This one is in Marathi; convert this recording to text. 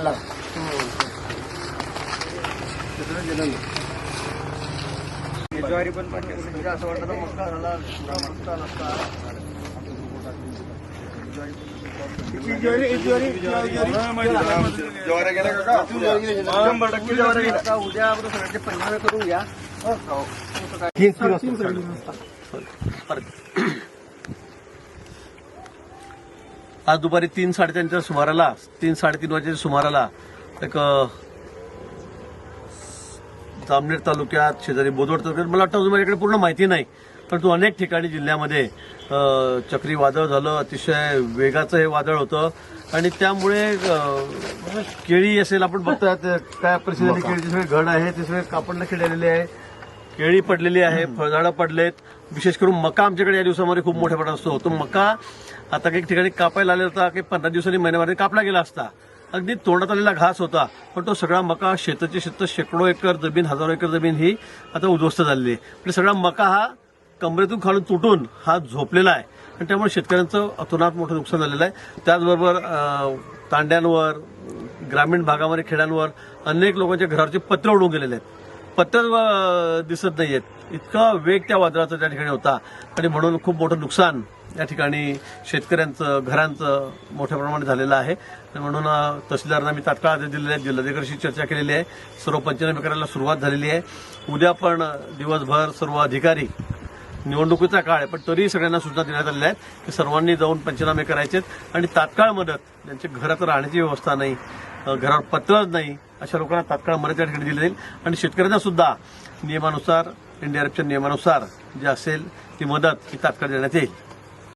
खाल्ला ज्वारी पण पाहिजे म्हणजे असं वाटतं मक्का झाला मक्का नसता. उद्या सगळ्यांचे पंधरा करून घ्या. आज दुपारी तीन साडेतीनच्या सुमाराला तीन साडेतीन वाजेच्या सुमाराला एक जामनेर तालुक्यात शेजारी बोदवड तालुक्यात मला वाटतं अजून माझ्याकडे पूर्ण माहिती नाही परंतु अनेक ठिकाणी जिल्ह्यामध्ये चक्रीवादळ झालं अतिशय वेगाचं हे वादळ होतं. आणि त्यामुळे केळी असेल आपण बघतोय काय परिस्थिती केळीचे सगळे घड आहे ते सगळे कापडला खेळलेले आहे. केळी पडलेली आहे फळझाडं पडलेत. विशेष करून मका आमच्याकडे या दिवसामध्ये खूप मोठ्या प्रमाणात असतो. तो मका आता काही ठिकाणी कापायला आलेला होता काही पंधरा दिवसांनी महिन्यामध्ये कापला गेला असता. अगदी तोंडात आलेला घास होता पण तो सगळा मका शेताची शेत शेकडो एकर जमीन हजारो एकर जमीन ही आता उद्ध्वस्त झालेली आहे. म्हणजे सगळा मका हा कमरेतून खालून तुटून हा झोपलेला आहे. आणि त्यामुळे शेतकऱ्यांचं अतोनात मोठं नुकसान झालेलं आहे. त्याचबरोबर तांड्यांवर ग्रामीण भागामध्ये खेड्यांवर अनेक लोकांच्या घरावरचे पत्र उडून गेलेले आहेत. पत्र दिसत दिसत नाहीयेत इतका वेग त्या वादळाचा त्या ठिकाणी होता. आणि म्हणून खूप मोठं नुकसान या ठिकाणी शेतकऱ्यांचं घरांचं मोठ्या प्रमाणात झालेलं आहे. म्हणून तहसीलदारांना मी तात्काळ आदेश दिलेले आहेत जिल्हाधिकाऱ्यांशी चर्चा केलेली आहे. सर्व पंचनामे करायला सुरुवात झालेली आहे. उद्या पण दिवसभर सर्व अधिकारी निवडणुकीचा काळ आहे पण तरीही सगळ्यांना सूचना देण्यात आलेल्या आहेत की सर्वांनी जाऊन पंचनामे करायचेत. आणि तात्काळ मदत ज्यांच्या घरात राहण्याची व्यवस्था नाही घरावर पत्रच नाही अशा लोकांना तात्काळ मदत त्या ठिकाणी दिली जाईल. आणि शेतकऱ्यांना सुद्धा नियमानुसार एनडीआरएफच्या नियमानुसार जे असेल ती मदत ही तात्काळ देण्यात येईल.